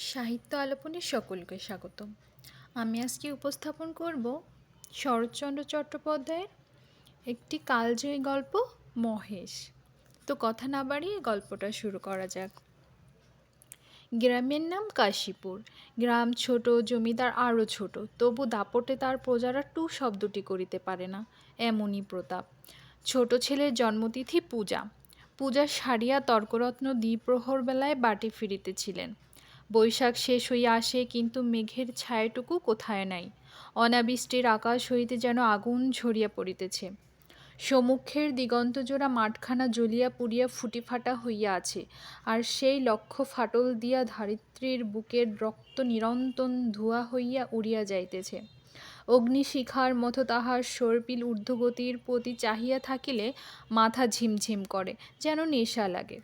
সাহিত্য আলোপনে সকলকে স্বাগতম। আমি আজকে উপস্থাপন করব শরৎচন্দ্র চট্টোপাধ্যায়ের একটি কালজয়ী গল্প, মহেশ। তো কথা না বাড়িয়ে গল্পটা শুরু করা যাক। গ্রামের নাম কাশীপুর। গ্রাম ছোট, জমিদার আরও ছোট। তবু দাপটে তার প্রজারা টু শব্দটি করিতে পারে না। এমনই প্রতাপ। ছোট ছেলের জন্মতিথি পূজা। পূজা সারিয়া তর্করত্ন দ্বিপ্রহর বেলায় বাটি ফিরিতেছিলেন। বৈশাখ শেষ হইয়া আসে, কিন্তু মেঘের ছায়াটুকু কোথায় নাই। অনাবৃষ্টির আকাশ হইতে যেন আগুন ঝরিয়া পড়িতেছে। সমুখের দিগন্তজোড়া মাঠখানা জ্বলিয়া পুড়িয়া ফুটি ফাটা হইয়া আছে, আর সেই লক্ষ্য ফাটল দিয়া ধারিত্রীর বুকের রক্ত নিরন্তন ধোঁয়া হইয়া উড়িয়া যাইতেছে। অগ্নিশিখার মতো তাহার সর্পিল ঊর্ধ্বগতির প্রতি চাহিয়া থাকিলে মাথা ঝিমঝিম করে, যেন নেশা লাগে।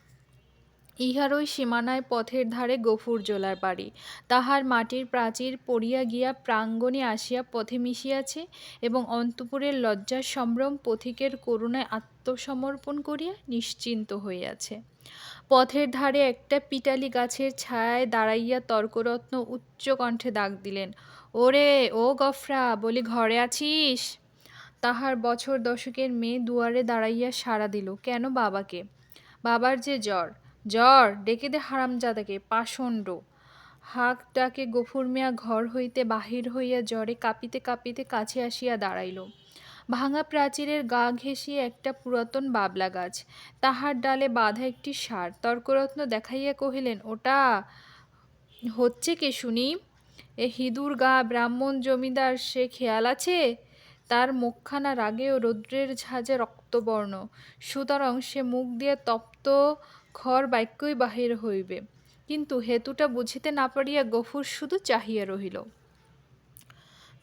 ইহার ওই সীমানায় পথের ধারে গফুর জোলার বাড়ি। তাহার মাটির প্রাচীর পড়িয়া গিয়া প্রাঙ্গণে আসিয়া পথে মিশিয়াছে এবং অন্তপুরের লজ্জার সম্ভ্রম পথিকের করুণায় আত্মসমর্পণ করিয়া নিশ্চিন্ত হইয়াছে। পথের ধারে একটা পিটালি গাছের ছায়ায় দাঁড়াইয়া তর্করত্ন উচ্চ কণ্ঠে ডাক দিলেন, ওরে, ও গফরা, বলি ঘরে আছিস? তাহার বছর দশকের মেয়ে দুয়ারে দাঁড়াইয়া সাড়া দিল, কেন বাবাকে? বাবার যে জ্বর জ্বর, ডেকে দে হারামজাদাকে, পাষণ্ড। হাক ডাকে গফুর মিয়া ঘর হইতে বাহির হইয়া জ্বরে কাঁপিতে কাঁপিতে কাছে আসিয়া দাঁড়াইল। ভাঙা প্রাচীরের গা ঘেঁষিয়ে একটা পুরাতন বাবলা গাছ। তাহার ডালে বাঁধা একটি সার। তর্করত্ন দেখাইয়া কহিলেন, ওটা হচ্ছে কে শুনি? এ হিঁদুর গা, ব্রাহ্মণ জমিদার, সে খেয়াল আছে? তার মুখখানা রাগে ও রৌদ্রের ঝাঁজে রক্তবর্ণ। সুতরাং সে মুখ দিয়ে তপ্ত খর বাক্যই বাহির হইবে। কিন্তু হেতুটা বুঝিতে না পারিয়া গফুর শুধু চাহিয়া রহিল।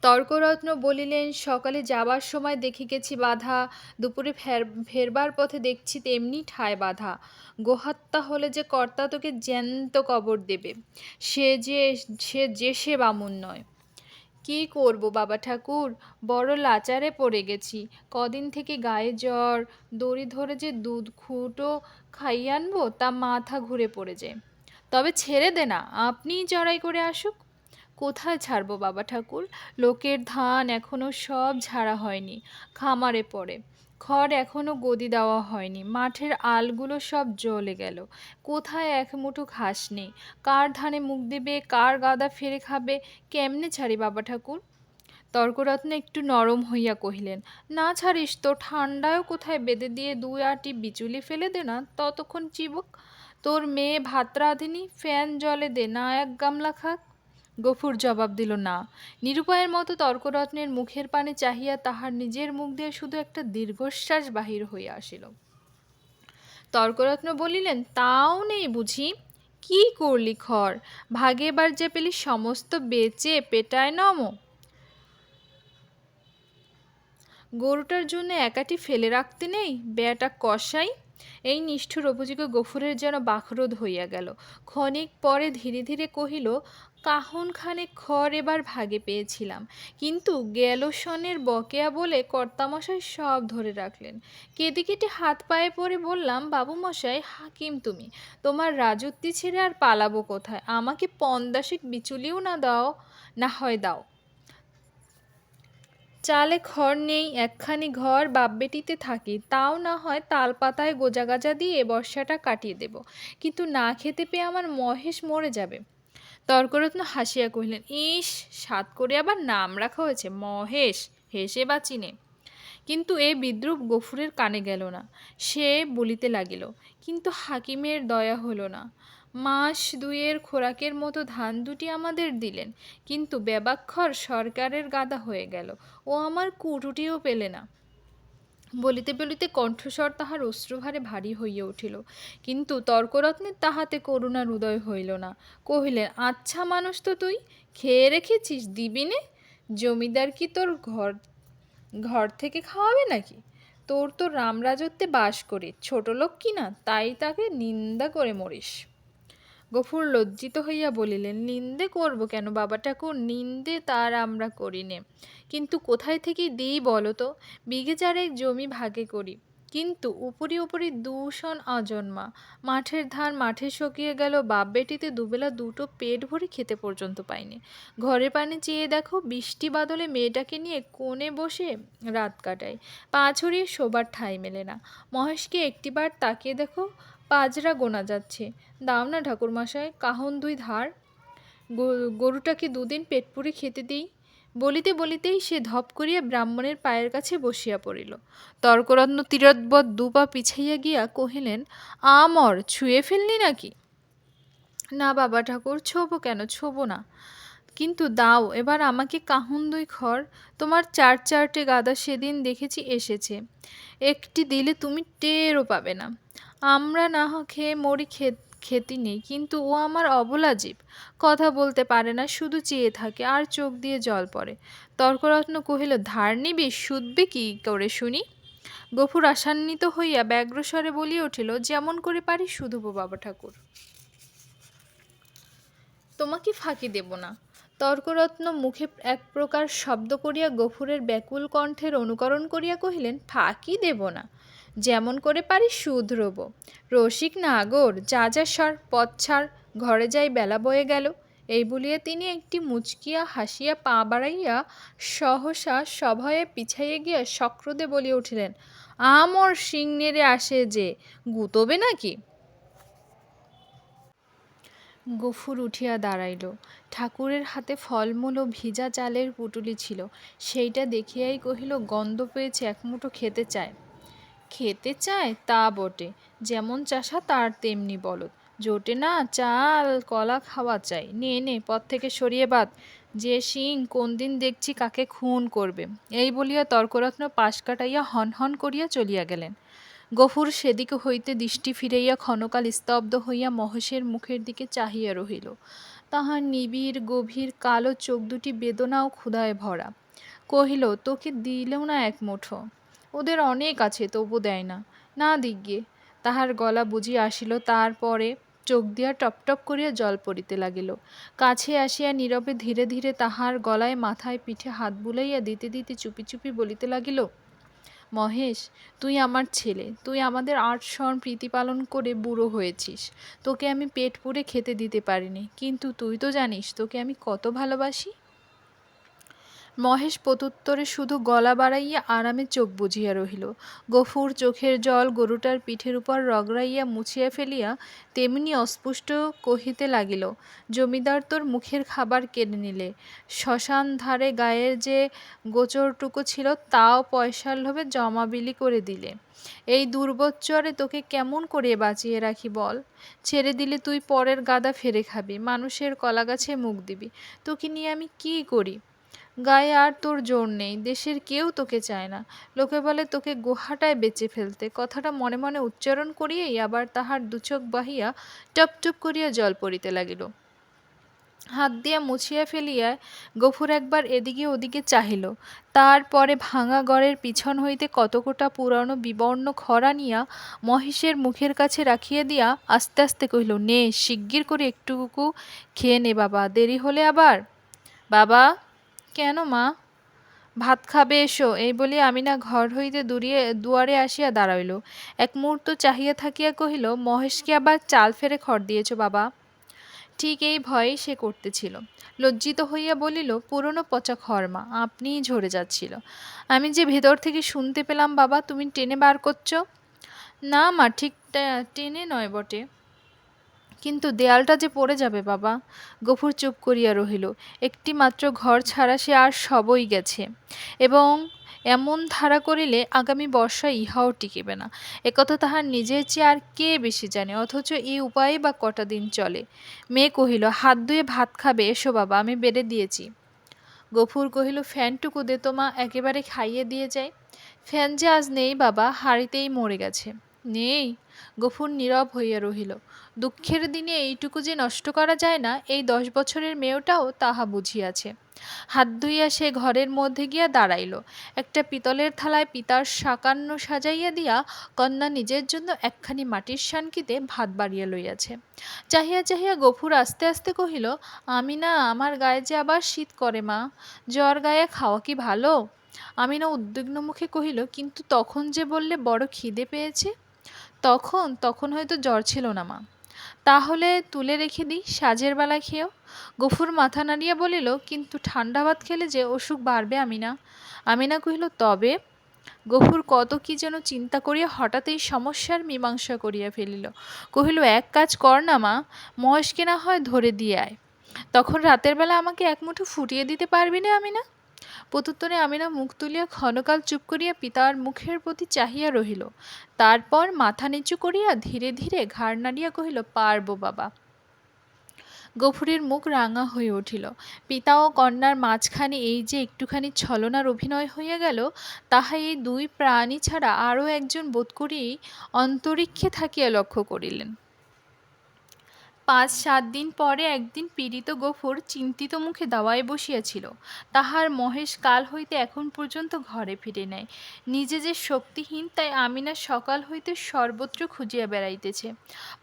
তর্করত্ন বলিলেন, সকালে যাবার সময় দেখে গেছি বাধা, দুপুরে ফের, ফেরবার পথে দেখছি তেমনি ঠায় বাধা। গোহত্যা হলে যে কর্তা তোকে জ্যান্ত কবর দেবে, সে যে সে যে সে বামুন নয়। কি করব বাবা ঠাকুর? বড় লাচারে পড়ে গেছি। কদিন থেকে গায়ে জ্বর, দড়ি ধরে যে দুধ খুঁটো খাইয়ে আনব, তা মাথা ঘুরে পড়ে যায়। তবে ছেড়ে দে না, আপনিই চড়াই করে আসুক। কোথায় ছাড়বো বাবা ঠাকুর? লোকের ধান এখনও সব ঝাড়া হয়নি, খামারে পড়ে। খড় এখনও গদি দেওয়া হয়নি। মাঠের আলগুলো সব জ্বলে গেল। কোথায় এক মুঠো ঘাস নেই? কার ধানে মুখ দেবে? কার গাদা ফেরে খাবে? কেমনে ছাড়ি বাবা ঠাকুর? তর্করত্ন একটু নরম হইয়া কহিলেন, না ছাড়িস তো ঠান্ডায়ও কোথায় বেঁধে দিয়ে দুই আটি বিচুলি ফেলে দে না, ততক্ষণ চিবক। তোর মেয়ে ভাত রাঁধেনি ফ্যান জলে দে, না এক গামলা খাক। গফুর জবাব দিল, না। নিরুপায়ের মতো তর্করত্নের মুখের পানে চাহিয়া তাহার নিজের মুখ দিয়ে শুধু একটা দীর্ঘশ্বাস বাহির হইয়া আসিল। তর্করত্ন বলিলেন, তাও নেই বুঝি। কি করলি খর ভাগে এবার যে পেলি সমস্ত বেচে পেটায় নমো। গরুটার জন্য একাটি ফেলে রাখতে নেই, বেয়াটা কষাই। এই নিষ্ঠুর অভিযোগে গফুরের যেন বাকরোধ হইয়া গেল। ক্ষণিক পরে ধীরে ধীরে কহিল কাহন খানে খড় এবার ভাগে পেয়েছিলাম। কিন্তু গেল সনের বকেয়া বলে কর্তামশাই সব ধরে রাখলেন। কেটে কেটে হাত পায়ে পড়ে বললাম বাবু মশাই হাকিম তুমি। তোমার রাজত্বি ছেড়ে আর পালাবো কোথায়? আমাকে পন্দাসিক বিচুলিও না দাও, না হয় দাও। চালে খড় নেই, একখানি ঘর বাপবেটিতে থাকি। তাও না হয় তাল পাতায় গোজা গাজা দিয়ে বর্ষাটা কাটিয়ে দেব। কিন্তু না খেতে পেয়ে আমার মহেশ মরে যাবে। তর্করত্ন হাসিয়া কহিলেন, ইস, সাত করে আবার নাম রাখা হয়েছে, মহেশ, হেসে বা চিনে। কিন্তু এ বিদ্রুপ গফুরের কানে গেল না, সে বলিতে লাগিল, কিন্তু হাকিমের দয়া হলো না। মাস দুইয়ের খোরাকের মতো ধান দুটি আমাদের দিলেন, কিন্তু বেবাক্ষর সরকারের গাদা হয়ে গেল। ও আমার কুটুটিও পেলে না। বলিতে বলিতে কণ্ঠস্বর তাহার অশ্রুভারে ভারী হইয়া উঠিল। কিন্তু তর্করত্নের তাহাতে করুণার উদয় হইল না। কহিলেন আচ্ছা মানুষ তো তুই, খেয়ে রেখেছিস দিবি নে জমিদার কি তোর ঘর ঘর থেকে খাওয়াবে নাকি? তোর তো রামরাজত্বে বাস করে ছোট লোক কি না, তাই তাকে নিন্দা করে মরিস। গফুর লজ্জিত হইয়া বলিলেন, নিন্দে করব কেন বাবা ঠাকুর? নিন্দে তার আমরা করি নে। কিন্তু কোথায় থেকে দিই বলো তো? বিঘে চারেক জমি ভাগে করি। কিন্তু উপরি উপরি দূষণ অজন্মা মাঠের ধান মাঠে শুকিয়ে গেল, বাপ বেটিতে দুবেলা দুটো পেট ভরে খেতে পর্যন্ত পাইনি। ঘরে পানি চেয়ে দেখো, বৃষ্টি বাদলে মেয়েটাকে নিয়ে কোণে বসে রাত কাটায়। পা ছড়িয়ে শোবার ঠাঁই মেলে না। মহেশকে একটিবার তাকিয়ে দেখো পাজরা গোনা যাচ্ছে। দাও না ঠাকুরমশাই কাহন দুই ধার। গরুটাকে দুদিন পেট খেতে দিই। বলিতে বলিতেই সে ধপ করিয়া ব্রাহ্মণের পায়ের কাছে বসিয়া পড়িল। তর্করত্ন তীরদ্বৎ দুপা পিছাইয়া গিয়া কহিলেন, আমর, ছুঁয়ে ফেললি নাকি? না বাবা ঠাকুর, ছোবো কেন? ছোবো না। কিন্তু দাও, এবার আমাকে কাহুন দুই খড় তোমার চার চারটে গাদা সেদিন দেখেছি এসেছে। একটি দিলে তুমি টেরও পাবে না। আমরা না খেয়ে মরি খে- খেতি নেই, কিন্তু ও আমার অবলা জীব। কথা বলতে পারে না, শুধু চেয়ে থাকে, আর চোখ দিয়ে জল পড়ে। তর্করত্ন কহিল, ধার নিবি, শুধবে কি করে শুনি? গফুর আশান্বিত হইয়া ব্যগ্রস্বরে বলিয়া উঠিল, যেমন করে পারি শুধবো বাবা ঠাকুর। তোমাকে ফাঁকি দেব না। তর্করত্ন মুখে এক প্রকার শব্দ করিয়া গফুরের ব্যাকুল কণ্ঠের অনুকরণ করিয়া কহিলেন, ফাঁকি দেব না। যেমন করে পারি শুধরব রসিক নাগর যা যা সর, পথ ছাড়, ঘরে যাই বেলা বয়ে গেল এই বলিয়া তিনি একটি মুচকিয়া হাসিয়া পা বাড়াইয়া সহসা সভয়ে পিছাইয়া গিয়া সক্রোধে বলিয়া উঠিলেন, আমর নেড়ে আসে যে, গুতবে নাকি? গফুর উঠিয়া দাঁড়াইল। ঠাকুরের হাতে ফলমূল ও ভিজা চালের পুটুলি ছিল। সেইটা দেখিয়াই কহিল, গন্ধ পেয়েছে, এক মুঠো খেতে চায়। খেতে চায়? তা বটে। যেমন চাষা, তার তেমনি বলদ। জোটে না, চাল, কলা খাওয়া চাই। নে নে, পথ থেকে সরিয়ে বাদ। যে সিং কোন দিন দেখছি কাকে খুন করবে। এই বলিয়া তর্করত্ন পাশ কাটাইয়া হন হন করিয়া চলিয়া গেলেন। গফুর সেদিক হইতে দৃষ্টি ফিরাইয়া ক্ষণকাল স্তব্ধ হইয়া মহেশের মুখের দিকে চাহিয়া রহিল। তাহার নিবিড়, গভীর, কালো চোখ দুটি বেদনা ও ক্ষুধায় ভরা। কহিল, তোকে দিলেও না এক মুঠো? ওদের অনেক আছে, তবু দেয় না। না দিগ্গে তাহার গলা বুঝিয়া আসিল, তারপরে চোখ দিয়া টপটপ করিয়া জল পড়িতে লাগিল। কাছে আসিয়া নীরবে ধীরে ধীরে তাহার গলায় মাথায় পিঠে হাত বুলাইয়া দিতে দিতে চুপি চুপি বলিতে লাগিল মহেশ, তুই আমার ছেলে। তুই আমাদের আট সন প্রীতিপালন করে বুড়ো হয়েছিস। তোকে আমি পেট পুড়ে খেতে দিতে পারিনি। কিন্তু তুই তো জানিস, তোকে আমি কত ভালোবাসি। মহেশ প্রত্যুত্তরে শুধু গলা বাড়াইয়া আরামে চোখ বুঝিয়া রহিল। গফুর চোখের জল গরুটার পিঠের উপর রগড়াইয়া মুছিয়া ফেলিয়া তেমনি অস্পুষ্ট কহিতে লাগিল, জমিদার তোর মুখের খাবার কেড়ে নিলে। শ্মশান ধারে গায়ের যে গোচরটুকু ছিল তাও পয়সার লোভে জমাবিলি করে দিলে। এই দুর্বচ্চরে তোকে কেমন করে বাঁচিয়ে রাখি বল? ছেড়ে দিলে তুই পরের গাদা ফেরে খাবি, মানুষের কলাগাছে মুখ দিবি। তোকে নিয়ে আমি কী করি? গায়ে আর তোর জোর নেই, দেশের কেউ তোকে চায় না। লোকে বলে তোকে গুহাটায় বেচে ফেলতে। কথাটা মনে মনে উচ্চারণ করিয়াই আবার তাহার দুচোখ বাহিয়া টপ টপ করিয়া জল পড়িতে লাগিল। হাত দিয়া মুছিয়া ফেলিয়া গফুর একবার এদিকে ওদিকে চাহিল। তারপরে ভাঙা গড়ের পিছন হইতে কতকটা পুরানো বিবর্ণ খরা নিয়া মহেশের মুখের কাছে রাখিয়া দিয়া আস্তে আস্তে কহিল, নে, শিগগির করে একটুকু খেয়ে নে বাবা, দেরি হলে আবার? বাবা কেন মা? ভাত খাবে এসো। এই বলিয়া আমিনা ঘর হইতে দূরিয়ে দুয়ারে আসিয়া দাঁড়াইল। এক মুহূর্ত চাহিয়া থাকিয়া কহিল মহেশকে আবার চাল ফেরে খড় দিয়েছ বাবা? ঠিক এই ভয়েই সে করতেছিল। লজ্জিত হইয়া বলিল, পুরনো পচা খড়মা আপনিই ঝরে যাচ্ছিল। আমি যে ভেতর থেকে শুনতে পেলাম বাবা, তুমি টেনে বার করছ? না মা, ঠিক টেনে নয় বটে। কিন্তু দেয়ালটা যে পড়ে যাবে, বাবা। গফুর চুপ করিয়া রহিল। একটি মাত্র ঘর ছাড়া সে আর সবই গেছে। এবং এমন ধারা করিলে আগামী বর্ষায় ইহাও টিকিবে না। একথা তাহার নিজের চেয়ে আর কে বেশি জানে, অথচ এই উপায়ে বা কটা দিন চলে। মেয়ে কহিল, হাত ধুয়ে ভাত খাবে, এসো বাবা, আমি বেড়ে দিয়েছি। গফুর কহিল, ফ্যানটুকু দে তোমা একেবারে খাইয়ে দিয়ে যায় ফ্যান যে আজ নেই বাবা, হাড়িতেই মরে গেছে। নেই? গফুর নীরব হইয়া রহিল। দুঃখের দিনে এইটুকু যে নষ্ট করা যায় না, এই দশ বছরের মেয়েটাও তাহা বুঝিয়াছে। হাত ধুইয়া সে ঘরের মধ্যে গিয়া দাঁড়াইল। একটা পিতলের থালায় পিতার সাকান্ন সাজাইয়া দিয়া কন্যা নিজের জন্য একখানি মাটির শানকিতে ভাত বাড়িয়া লইয়াছে। চাহিয়া চাহিয়া গফুর আস্তে আস্তে কহিল, আমি না, আমার গায়ে যে আবার শীত করে মা, জ্বর গায়ে খাওয়া কি ভালো? আমিনা উদ্বিগ্ন মুখে কহিল, কিন্তু তখন যে বললে বড় খিদে পেয়েছে? তখন তখন হয়তো জ্বর ছিল না মা। তাহলে তুলে রেখে দিই, সাজের বেলা খেয়েও। গফুর মাথা নাড়িয়া বলিল, কিন্তু ঠান্ডা ভাত খেলে যে অসুখ বাড়বে আমিনা? আমিনা কহিল, তবে? গফুর কত কি যেন চিন্তা করিয়া হঠাৎ এই সমস্যার মীমাংসা করিয়া ফেলিল। কহিল, এক কাজ কর না মা, মহেশকে না হয় ধরে দিয়ে আয়। তখন রাতের বেলা আমাকে এক মুঠো ফুটিয়ে দিতে পারবি না আমি না প্রত্যুত্তরে আমিনা মুখ তুলিয়া ক্ষণকাল চুপ করিয়া পিতার মুখের প্রতি চাহিয়া রহিল। তারপর মাথা নিচু করিয়া ধীরে ধীরে ঘাড় নাড়িয়া কহিল, পারব বাবা। গফুরের মুখ রাঙা হয়ে উঠিল। পিতা ও কন্যার মাঝখানে এই যে একটুখানি ছলনার অভিনয় হইয়া গেল, তাহা এই দুই প্রাণী ছাড়া আরও একজন বোধ করি অন্তরিক্ষে থাকিয়া লক্ষ্য করিলেন। পাঁচ সাত দিন পরে একদিন পীড়িত গফুর চিন্তিত মুখে দাওয়ায় বসিয়াছিল। তাহার মহেশ কাল হইতে এখন পর্যন্ত ঘরে ফিরে নাই। নিজে যে শক্তিহীন, তাই আমিনা সকাল হইতে সর্বত্র খুঁজিয়া বেড়াইতেছে।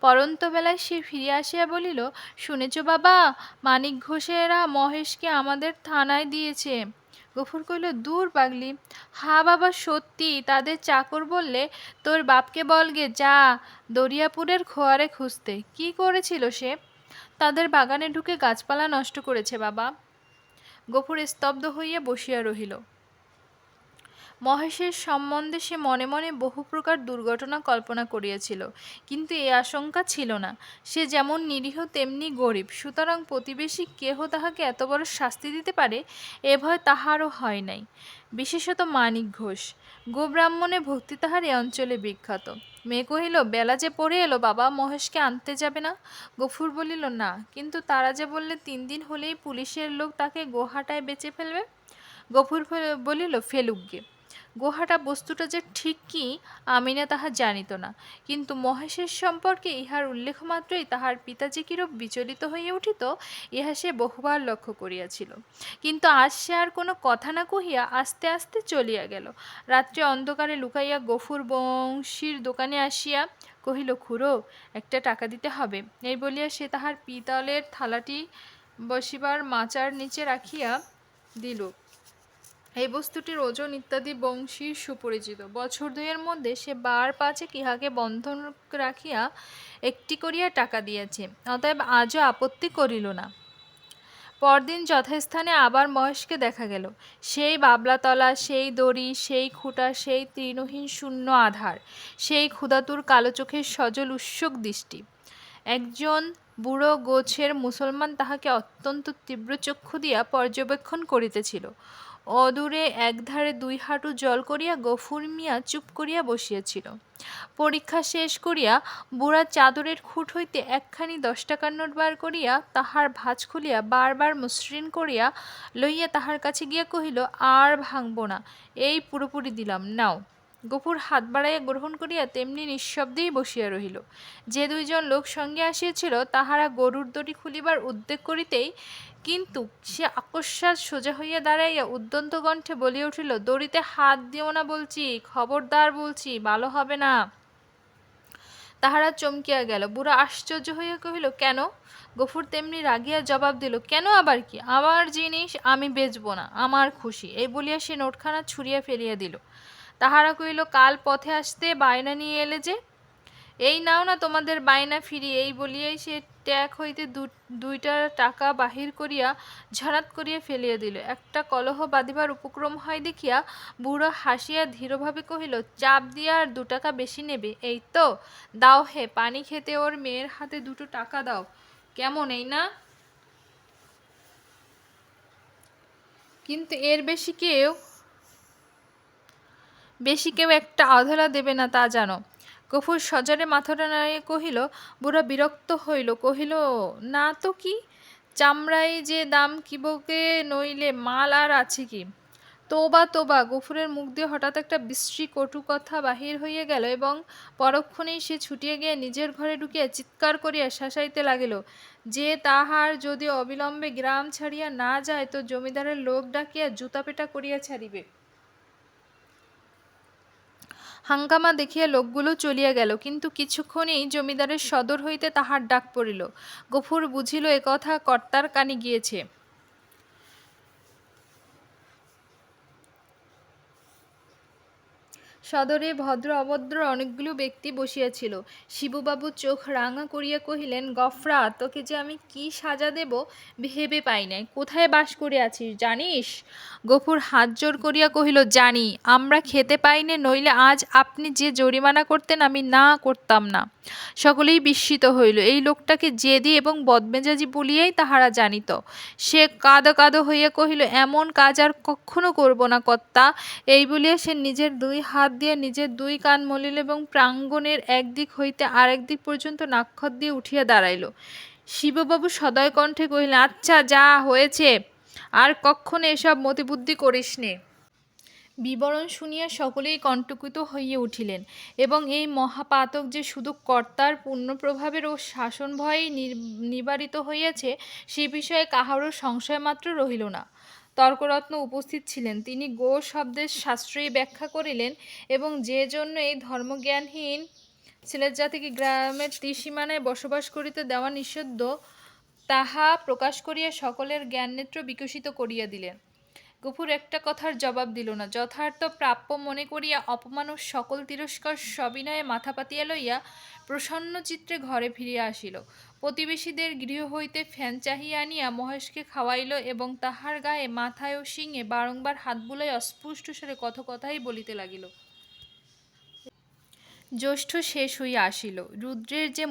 পরন্ত বেলায় সে ফিরিয়া আসিয়া বলিল, শুনেছ বাবা, মানিক ঘোষেরা মহেশকে আমাদের থানায় দিয়েছে। গফুর কইল দূর পাগলি। হা বাবা, সত্যি, তাদের চাকর বললে তোর বাপকে বলগে যা, দরিয়াপুরের খোয়ারে খুঁজতে। কি করেছিল সে? তাদের বাগানে ঢুকে গাছপালা নষ্ট করেছে বাবা। গফুর স্তব্ধ হইয়া বসিয়া রহিল। মহেশের সম্বন্ধে সে মনে মনে বহু প্রকার দুর্ঘটনা কল্পনা করিয়াছিল, কিন্তু এ আশঙ্কা ছিল না। সে যেমন নিরীহ, তেমনি গরিব। সুতরাং প্রতিবেশী কেহ তাহাকে এত বড় শাস্তি দিতে পারে, এ ভয় তাহারও হয় নাই। বিশেষত মানিক ঘোষ। গোব্রাহ্মণে ভক্তি তাহার এ অঞ্চলে বিখ্যাত। মেয়ে কহিল, বেলা যে পড়ে এলো, বাবা, মহেশকে আনতে যাবে না? গফুর বলিল, না, কিন্তু তারা যে বললে তিন দিন হলেই পুলিশের লোক তাকে গোহাটায় বেঁচে ফেলবে? গফুর বলিল, ফেলুক গে। গুহাটা বস্তুটা যে ঠিক কি, আমিনা তাহা জানিত না। কিন্তু মহেশের সম্পর্কে ইহার উল্লেখ মাত্রই তাহার পিতা যে কিরূপ বিচলিত হইয়া উঠিত, ইহা সে বহুবার লক্ষ্য করিয়াছিল। কিন্তু আজ সে আর কোনো কথা না কহিয়া আস্তে আস্তে চলিয়া গেল। রাত্রে অন্ধকারে লুকাইয়া গফুর বংশীর দোকানে আসিয়া কহিল, খুড়ো, একটা টাকা দিতে হবে। এই বলিয়া সে তাহার পিতলের থালাটি বসিবার মাচার নিচে রাখিয়া দিল। এই বস্তুটির ওজন ইত্যাদি বংশীর সুপরিচিত। বছর দুয়ের মধ্যে সে বার পাঁচে ইহাকে বন্ধন রাখিয়া একটি করিয়া টাকা দিয়াছে, অতএব আজও আপত্তি করিল না। পরদিন যথাস্থানে আবার মহেশকে দেখা গেল। সেই বাবলাতলা, সেই দড়ি, সেই খুঁটা, সেই তৃণহীন শূন্য আধার, সেই ক্ষুধাতুর কালো চোখের সজল উৎসুক দৃষ্টি। একজন বুড়ো গোছের মুসলমান তাহাকে অত্যন্ত তীব্র চক্ষু দিয়া পর্যবেক্ষণ করিতেছিল। অদূরে একধারে দুই হাঁটু জল করিয়া গফুর মিয়া চুপ করিয়া বসিয়াছিল। পরীক্ষা শেষ করিয়া বুড়া চাদরের খুঁট হইতে একখানি দশ টাকার নোট বার করিয়া তাহার ভাঁজ খুলিয়া বারবার মসৃণ করিয়া লইয়া তাহার কাছে গিয়া কহিল, আর ভাঙব না, এই পুরোপুরি দিলাম, নাও। গফুর হাত বাড়াইয়া গ্রহণ করিয়া তেমনি নিঃশব্দেই বসিয়া রহিল। যে দুইজন লোক সঙ্গে আসিয়াছিল, তাহারা গরুর দড়ি খুলিবার উদ্যোগ করিতেই কিন্তু সে আকস্মাৎ সোজা হইয়া দাঁড়াইয়া উদ্যন্ত কণ্ঠে বলিয়া উঠিল, দড়িতে হাত দিও না বলছি, খবরদার বলছি, ভালো হবে না। তাহারা চমকিয়া গেল। বুড়া আশ্চর্য হইয়া কহিল, কেন? গফুর তেমনি রাগিয়া জবাব দিল, কেন আবার কি? আমার জিনিস আমি বেচবো না, আমার খুশি। এই বলিয়া সে নোটখানা ছুঁড়িয়া ফেলিয়া দিল। তাহারা কহিল, কাল পথে আসতে বায়না নিয়ে এলে যে? এই নাও না তোমাদের বায়না ফিরি এই বলিয়াই সে ট্যাক হইতে দুইটা টাকা বাহির করিয়া ঝাড়াত করিয়া ফেলিয়া দিল। একটা কলহ বাঁধিবার উপক্রম হয় দেখিয়া বুড়ো হাসিয়া ধীরভাবে কহিল, চাপ দিয়া আর দু টাকা বেশি নেবে। এই তো, দাও হে, পানি খেতে ওর মেয়ের হাতে দুটো টাকা দাও। কেমন, এই না? কিন্তু এর বেশি কেউ বেশি কেউ একটা আধলা দেবে না তা জানো। গফুর সজরে মাথাটা নাড়িয়ে কহিল, বুড়া বিরক্ত হইল। কহিল, না তো কি? চামড়াই যে দাম কিবকে নইলে মাল আর আছে কি? তোবা তোবা। গফুরের মুখ দিয়ে হঠাৎ একটা বিশ্রী কটু কথা বাহির হইয়া গেল এবং পরক্ষণেই সে ছুটিয়া গিয়ে নিজের ঘরে ঢুকিয়া চিৎকার করিয়া শাসাইতে লাগিল, যে তাহার যদি অবিলম্বে গ্রাম ছাড়িয়া না যায়, তো জমিদারের লোক ডাকিয়া জুতাপেটা করিয়া ছাড়িবে। হাঙ্গামা দেখিয়া লোকগুলো চলিয়া গেল, কিন্তু কিছুক্ষণেই জমিদারের সদর হইতে তাহার ডাক পড়িল। গফুর বুঝিল কথা কর্তার কানে গিয়েছে। সদরে ভদ্র অভদ্র অনেকগুলো ব্যক্তি বসিয়াছিল। শিবুবাবু চোখ রাঙা করিয়া কহিলেন, গফরা, তোকে যে আমি কি সাজা দেব ভেবে পাই নাই। কোথায় বাস করিয়াছিস, জানিস? গফুর হাত জোর করিয়া কহিল, জানি, আমরা খেতে পাইনে নইলে আজ আপনি যে জরিমানা করতেন, আমি না করতাম না সকলেই বিস্মিত হইল। এই লোকটাকে জেদি এবং বদমেজাজি বলিয়াই তাহারা জানিত। সে কাদো কাদো হইয়া কহিল, এমন কাজ আর কখনো করব না কর্তা এই বলিয়া সে নিজের দুই হাত দিয়ে নিজের দুই কান মলিল এবং প্রাঙ্গণের একদিক হইতে আরেক দিক পর্যন্ত নাক্ষর দিয়ে উঠিয়া দাঁড়াইল। শিববাবু সদয় কণ্ঠে কহিলেন আচ্ছা যা হয়েছে, আর কখনো এসব মতিবুদ্ধি করিস নে বিবরণ শুনিয়া সকলেই কণ্টকিত হইয়া উঠিলেন এবং এই মহাপাতক যে শুধু কর্তার পুণ্যপ্রভাবের ও শাসন নির- নিবারিত হইয়াছে, সে বিষয়ে কাহারও সংশয় মাত্র রহিল না। তর্করত্ন উপস্থিত ছিলেন। তিনি গো শব্দের সাশ্রয়ী ব্যাখ্যা করিলেন এবং যে জন্য এই ধর্মজ্ঞানহীন ছেলের জাতিকে গ্রামের ত্রিসীমানায় বসবাস করিতে দেওয়া নিষিদ্ধ, তাহা প্রকাশ করিয়া সকলের জ্ঞাননেত্র বিকশিত করিয়া দিলেন। গফুর একটা কথার জবাব দিল না। যথার্থ প্রাপ্য মনে করিয়া অপমান ও সকল তিরস্কার সবিনয়ে মাথা পাতিয়া লইয়া প্রসন্ন চিত্রে ঘরে ফিরিয়া আসিল। প্রতিবেশীদের গৃহ হইতে ফ্যান চাহিয়া আনিয়া মহেশকে খাওয়াইল এবং তাহার গায়ে মাথায় ও শিঙে বারংবার হাত বুলাই অস্পষ্ট স্বরে কথকথাই বলিতে লাগিল। জ্যৈষ্ঠ শেষ হইয়া আসিল। রুদ্রের যে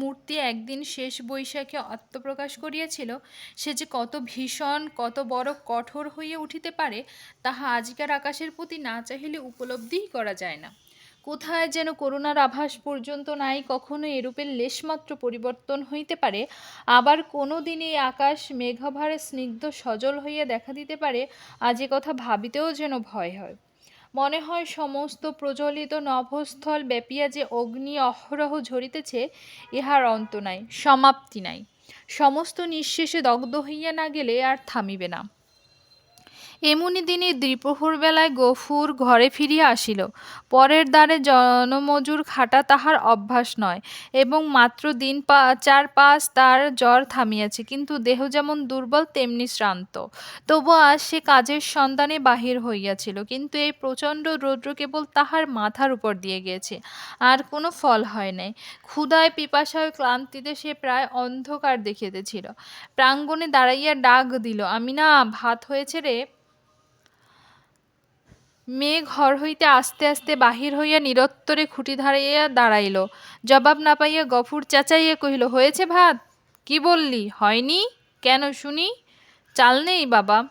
মূর্তি একদিন শেষ বৈশাখে আত্মপ্রকাশ করিয়াছিল, সে যে কত ভীষণ, কত বড় কঠোর হইয়া উঠিতে পারে, তাহা আজকের আকাশের প্রতি না চাহিলে উপলব্ধিই করা যায় না। কোথায় যেন করুণার আভাস পর্যন্ত নাই, কখনো এরূপের লেশমাত্র পরিবর্তন হইতে পারে, আবার কোনো এই আকাশ মেঘাভারে স্নিগ্ধ সজল হইয়া দেখা দিতে পারে, আজ কথা ভাবিতেও যেন ভয় হয়। মনে হয় সমস্ত প্রজ্বলিত নভস্থল ব্যাপিয়া যে অগ্নি অহরহ ঝরিতেছে, ইহার অন্ত নাই, সমাপ্তি নাই। সমস্ত নিঃশেষে দগ্ধ হইয়া না গেলে আর থামিবে না। এমনি দিনই দ্বিপ্রহর বেলায় গফুর ঘরে ফিরিয়া আসিল। পরের দ্বারে জনমজুর খাটা তাহার অভ্যাস নয় এবং মাত্র দিন পা, চার পাঁচ তার জ্বর থামিয়াছে, কিন্তু দেহ যেমন দুর্বল, তেমনি শ্রান্ত। তবু আজ সে কাজের সন্ধানে বাহির হইয়াছিল, কিন্তু এই প্রচণ্ড রৌদ্র কেবল তাহার মাথার উপর দিয়ে গিয়েছে, আর কোনো ফল হয় নাই। ক্ষুধায়, পিপাসায় ক্লান্তিতে সে প্রায় অন্ধকার দেখিতেছিল। প্রাঙ্গণে দাঁড়াইয়া ডাক দিল আমি না ভাত হয়েছে রে? মেয়ে ঘর হইতে আস্তে আস্তে বাহির হইয়া নিরত্তরে খুঁটি ধারাইয়া দাঁড়াইল। জবাব না পাইয়া গফুর চেঁচাইয়া কহিল, হয়েছে ভাত? কি বললি? হয়নি? কেন শুনি? চাল নেই বাবা।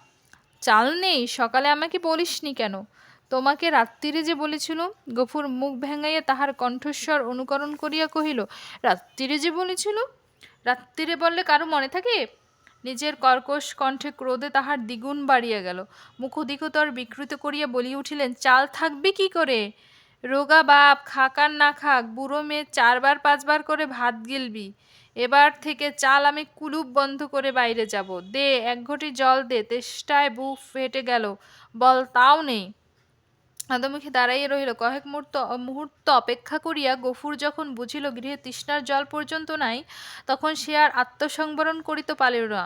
চাল নেই? সকালে আমাকে বলিসনি কেন? তোমাকে রাত্রিরে যে বলেছিল গফুর মুখ ভেঙাইয়া তাহার কণ্ঠস্বর অনুকরণ করিয়া কহিল রাত্রিরে যে বলেছিল রাত্রিরে বললে কারও মনে থাকে? নিজের কর্কশ কণ্ঠে ক্রোধে তাহার দ্বিগুণ বাড়িয়া গেল। মুখদিকতর বিকৃত করিয়া বলি উঠিলেন, চাল থাকবি কি করে? রোগা বাপ, খাকার না খাক, বুড়ো মেয়ে চারবার পাঁচবার করে ভাত গিলবি। এবার থেকে চাল আমি কুলুপ বন্ধ করে বাইরে যাব। দে, এক ঘটি জল দে, তেষ্টায় বুক ফেটে গেল। বল, তাও নেই। আদমুখে দাঁড়াইয়া রহিল। কয়েক মুহূর্ত মুহূর্ত অপেক্ষা করিয়া গফুর যখন বুঝিল গৃহে তৃষ্ণার জল পর্যন্ত নাই, তখন সে আর আত্মসংবরণ করিতে পারিল না।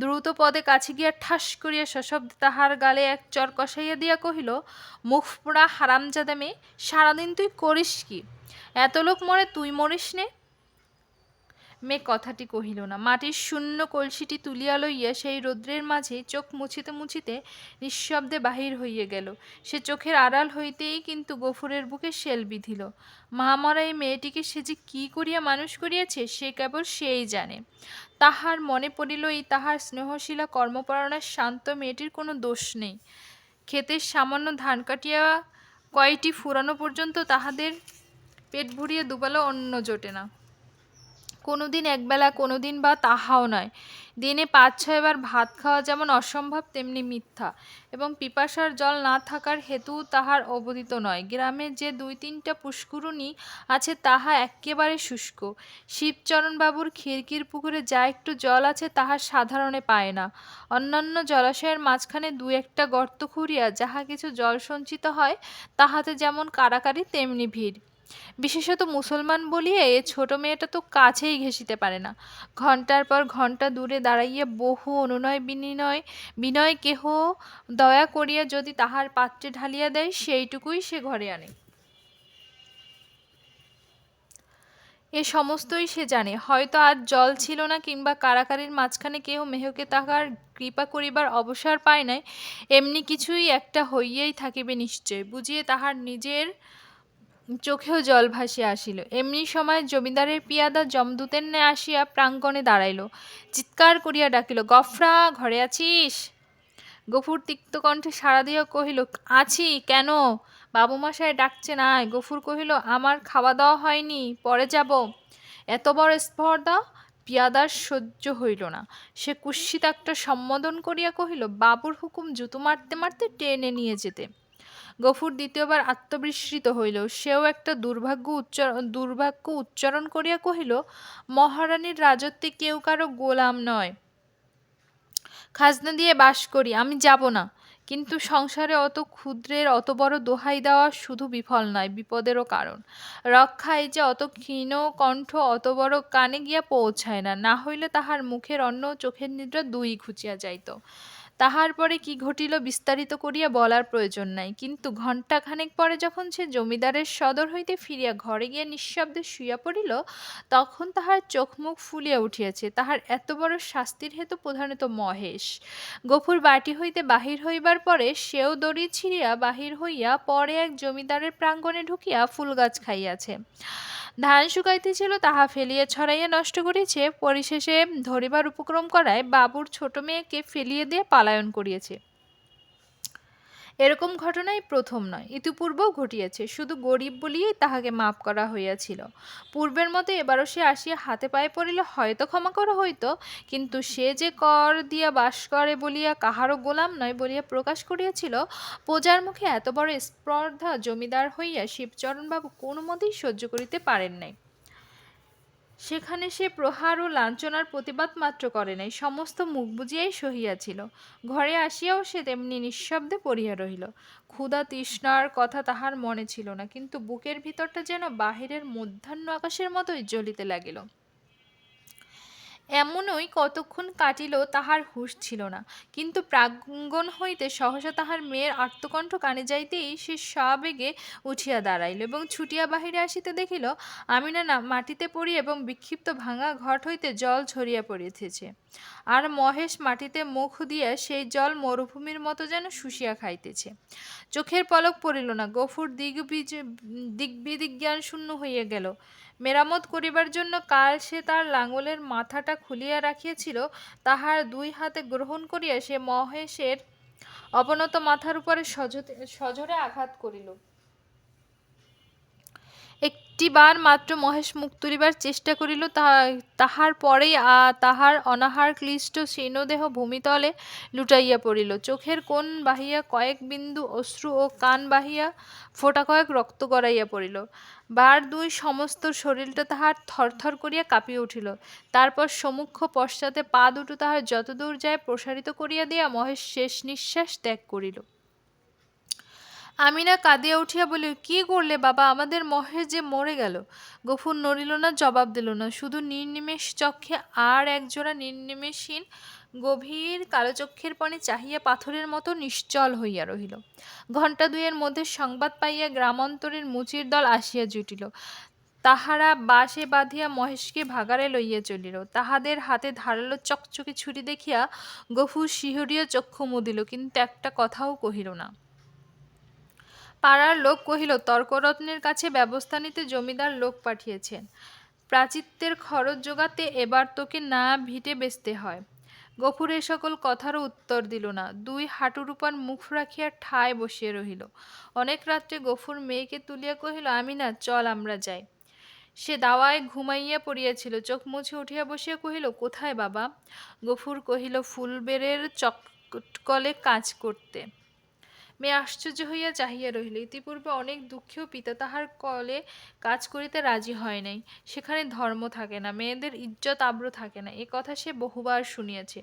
দ্রুত পদে কাছে গিয়া ঠাস করিয়া সশব্দে তাহার গালে এক চর কষাইয়া দিয়া কহিল, মুখ পোড়া হারামজাদা মেয়ে, সারাদিন তুই করিস কি? এত লোক মরে তুই মরিস নে? মেয়ে কথাটি কহিল না। মাটির শূন্য কলসিটি তুলিয়া লইয়া সেই রৌদ্রের মাঝে চোখ মুছিতে মুছিতে নিঃশব্দে বাহির হইয়া গেল। সে চোখের আড়াল হইতেই কিন্তু গফুরের বুকে শেল বিধিল। মহামরা এই মেয়েটিকে সে যে কী করিয়া মানুষ করিয়াছে, সে কেবল সেই জানে। তাহার মনে পড়িল এই তাহার স্নেহশীলা কর্মপরায়ণার শান্ত মেয়েটির কোনো দোষ নেই। ক্ষেতের সামান্য ধান কাটিয়া কয়টি ফুরানো পর্যন্ত তাহাদের পেট ভরিয়া দুবেলা অন্ন জোটে না। কোনো দিন একবেলা কোনো দিন বা তাহাও নয়। দিনে পাঁচ ছয়বার ভাত খাওয়া যেমন অসম্ভব, তেমনি মিথ্যা। এবং পিপাসার জল না থাকার হেতু তাহার অবদিত নয়। গ্রামে যে দুই তিনটা পুষ্করণী আছে, তাহা একেবারে শুষ্ক। শিবচরণবাবুর খিড়কির পুকুরে যা একটু জল আছে, তাহা সাধারণে পায় না। অন্যান্য জলাশয়ের মাঝখানে দু একটা গর্ত খুঁড়িয়া যাহা কিছু জল সঞ্চিত হয়, তাহাতে যেমন কারাকারি, তেমনি ভিড়। বিশেষত মুসলমান বলিয়ে এ ছোট মেয়েটা তো কাছেই ঘেসিতে পারে না। ঘণ্টার পর ঘণ্টা দূরে দাঁড়াইয়া বহু অনুনয় বিনিময় বিনয় কেহ দয়া করিয়া যদি তাহার পাত্রে ঢালিয়া দেয়, সেইটুকুই সে ঘরে আনে। এ সমস্তই সে জানে। হয়তো আজ জল ছিল না কিংবা কারাকারির মাঝখানে কেউ মেহকে তাহার কৃপা করিবার অবসর পায় নাই, এমনি কিছুই একটা হইয়াই থাকিবে নিশ্চয়। বুঝিয়ে তাহার নিজের চোখেও জল ভাসিয়া আসিল। এমনি সময় জমিদারের পিয়াদা জমদূতের ন্যায় আসিয়া প্রাঙ্গণে দাঁড়াইল। চিৎকার করিয়া ডাকিল, গফরা, ঘরে আছিস? গফুর তিক্ত কণ্ঠে সাড়া দিয়া কহিল, আছি, কেন? বাবু মশাই ডাকছে নাই। গফুর কহিল, আমার খাওয়া দাওয়া হয়নি, পরে যাব। এত বড় স্পর্ধা? পিয়াদার সহ্য হইল না। সে কুৎসিত একটা সম্বোধন করিয়া কহিল, বাবুর হুকুম জুতো মারতে মারতে টেনে নিয়ে যেতে। গফুর দ্বিতীয়বার আত্মবিস্মৃত হইল। সেও একটা দুর্ভাগ্য উচ্চারণ দুর্ভাগ্য উচ্চারণ করিয়া কহিল, মহারানীর রাজত্বে কেউ কারও গোলাম নয়। খাজনা দিয়ে বাস করি, আমি যাব না। কিন্তু সংসারে অত ক্ষুদ্রের অত বড় দোহাই দেওয়া শুধু বিফল নয়, বিপদেরও কারণ। রক্ষা এই যে অত ক্ষীণ কণ্ঠ অত বড় কানে গিয়া পৌঁছায় না না হইলে তাহার মুখের অন্ন চোখের নিদ্রা দুই ঘুচিয়া যাইত। তাহার পরে কি ঘটিল বিস্তারিত করিয়া বলার প্রয়োজন নাই। কিন্তু ঘণ্টাখানেক পরে যখন সে জমিদারের সদর হইতে ফিরিয়া ঘরে গিয়া নিঃশব্দে শুইয়া পড়িল, তখন তাহার চোখ মুখ ফুলিয়া উঠিয়াছে। তাহার এত বড় শাস্তির হেতু প্রধানত মহেশ। গফুর বাটি হইতে বাহির হইবার পরে সেও দড়ি ছিঁড়িয়া বাহির হইয়া পরে এক জমিদারের প্রাঙ্গণে ঢুকিয়া ফুল গাছ খাইয়াছে। ধান শুকাইতেছিল তাহা ফেলিয়া ছড়াইয়া নষ্ট করিয়াছে। পরিশেষে ধরিবার উপক্রম করায় বাবুর ছোট মেয়েকে ফেলিয়ে দিয়ে পালায়ন করিয়াছে। এরকম ঘটনাই প্রথম নয়, ইতিপূর্বেও ঘটিয়াছে। শুধু গরিব বলিয়াই তাহাকে মাপ করা হইয়াছিল। পূর্বের মতো এবারও সে আসিয়া হাতে পায়ে পড়িলে হয়তো ক্ষমা করা হইত, কিন্তু সে যে কর দিয়া বাস করে বলিয়া কাহারও গোলাম নয় বলিয়া প্রকাশ করিয়াছিল, প্রজার মুখে এত বড় স্পর্ধা জমিদার হইয়া শিবচরণবাবু কোনো মতেই সহ্য করিতে পারেন নাই। সেখানে সে প্রহার ও লাঞ্ছনার প্রতিবাদ মাত্র করে নাই, সমস্ত মুখ বুঝিয়াই সহিয়াছিল ঘরে আসিয়াও সে তেমনি নিঃশব্দে পড়িয়া রহিল। ক্ষুধা তৃষ্ণার কথা তাহার মনে ছিল না, কিন্তু বুকের ভিতরটা যেন বাহিরের মধ্যাহ্ন আকাশের মতোই জ্বলিতে লাগিল। এমনই কতক্ষণ কাটিল তাহার হুঁশ ছিল না। কিন্তু প্রাঙ্গণ হইতে সহসা তাহার মেয়ের আর্তকণ্ঠ কানে যাইতেই সে সবেগে উঠিয়া দাঁড়াইল এবং ছুটিয়া বাহিরে আসিতে দেখিল, আমিনা না মাটিতে পড়ি এবং বিক্ষিপ্ত ভাঙা ঘট হইতে জল ঝরিয়া পড়িতেছে। আর মহেশ মাটিতে মুখ দিয়া সেই জল মরুভূমির মতো যেন শুষিয়া খাইতেছে। চোখের পলক পড়িল না, গফুর দিগবিজ দিগ্বিদিজ্ঞান শূন্য হইয়া গেল। মেরামত করিবার জন্য কাল সে তার লাঙলের মাথাটা খুলিয়া রাখিয়াছিল, তাহার দুই হাতে গ্রহণ করিয়া সে মহেশের অবনত মাথার উপরে সজোরে আঘাত করিল। একটিবার মাত্র মহেশ মুখ তুলিবার চেষ্টা করিল তাহা- তাহার পরেই তাহার অনাহার ক্লিষ্ট শীর্ণদেহ ভূমিতলে লুটাইয়া পড়িল। চোখের কোণ বাহিয়া কয়েক বিন্দু অশ্রু ও কান বাহিয়া ফোটা কয়েক রক্ত গড়াইয়া পড়িল। বার দুই সমস্ত শরীরটা তাহার থরথর করিয়া কাঁপিয়া উঠিল। তারপর সমুখ পশ্চাতে পা দুটো তাহার যতদূর যায় প্রসারিত করিয়া দিয়া মহেশ শেষ নিঃশ্বাস ত্যাগ করিল। আমিনা কাঁদিয়া উঠিয়া বলিল, কি করলে বাবা? আমাদের মহেশ যে মরে গেল। গফুর নড়িল না, জবাব দিল না। শুধু নির্নিমেষ চক্ষে আর একজোড়া নির্নিমেষহীন গভীর কালোচক্ষের পণে চাহিয়া পাথরের মতো নিশ্চল হইয়া রহিল। ঘণ্টা দুইয়ের মধ্যে সংবাদ পাইয়া গ্রামান্তরের মুচির দল আসিয়া জুটিল। তাহারা বাসে বাঁধিয়া মহেশকে ভাগারে লইয়া চলিল। তাহাদের হাতে ধারালো চকচকে ছুরি দেখিয়া গফুর শিহরিয়া চক্ষু মুদিল, কিন্তু একটা কথাও কহিল না। পাড়ার লোক কহিল, তর্করত্নের কাছে ব্যবস্থা নিতে জমিদার লোক পাঠিয়েছেন। প্রাচিত্যের খরচ জোগাতে এবার তোকে না ভিটে বেচতে হয়। গফুর এ সকল কথারও উত্তর দিল না। দুই হাঁটুর উপর মুখ রাখিয়া ঠায় বসিয়া রহিল। অনেক রাত্রে গফুর মেয়েকে তুলিয়া কহিল আমি না চল আমরা যাই। সে দাওয়ায় ঘুমাইয়া পড়িয়াছিল। চোখ মুছে উঠিয়া বসিয়া কহিল, কোথায় বাবা? গফুর কহিল, ফুলবেড়ের চককলে কাজ করতে। মেয়ে আশ্চর্য হইয়া চাহিয়া রহিল। ইতিপূর্বে অনেক দুঃখেও পিতা তাহার কলে কাজ করিতে রাজি হয় নাই। সেখানে ধর্ম থাকে না, মেয়েদের ইজ্জত আব্র থাকে না। এ কথা সে বহুবার শুনিয়াছে।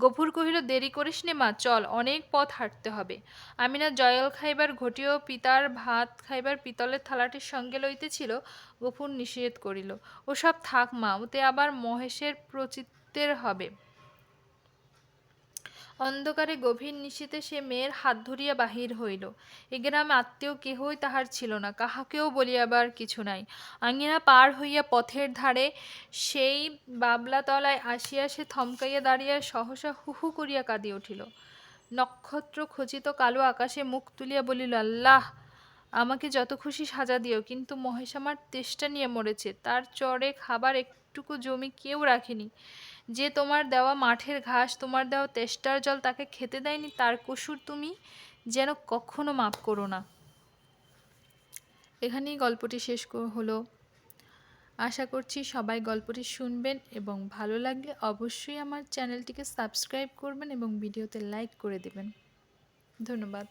গফুর কহিল, দেরি করিস নে মা, চল, অনেক পথ হাঁটতে হবে। আমিনা জয়াল খাইবার ঘটিও পিতার ভাত খাইবার পিতলের থালাটির সঙ্গে লইতেছিল। গফুর নিষেধ করিল, ওসব থাক মা, ওতে আবার মহেশের প্রচিত্তের হবে। অন্ধকারে গভীর নিশীতে সে মেয়ের হাত ধরিয়া বাহির হইল। এ গ্রামে আত্মীয় কেহই তাহার ছিল না, কাহাকেও বলিয়াবার কিছু নাই। আঙিনা পার হইয়া পথের ধারে সেই বাবলাতলায় আসিয়া সে থমকাইয়া দাঁড়িয়া সহসা হু হু করিয়া কাঁদিয়া উঠিল। নক্ষত্র খচিত কালো আকাশে মুখ তুলিয়া বলিল, আল্লাহ, আমাকে যত খুশি সাজা দিও, কিন্তু মহেশ আমার তেষ্টা নিয়ে মরেছে। তার চরে খাবার একটুকু জমি কেউ রাখেনি। যে তোমার দেওয়া মাঠের ঘাস, তোমার দেওয়া তেষ্টার জল তাকে খেতে দেয়নি, তার কসুর তুমি যেন কখনো মাপ করো না। এখানেই গল্পটি শেষ হলো। আশা করছি সবাই গল্পটি শুনবেন এবং ভালো লাগলে অবশ্যই আমার চ্যানেলটিকে সাবস্ক্রাইব করবেন এবং ভিডিওতে লাইক করে দেবেন। ধন্যবাদ।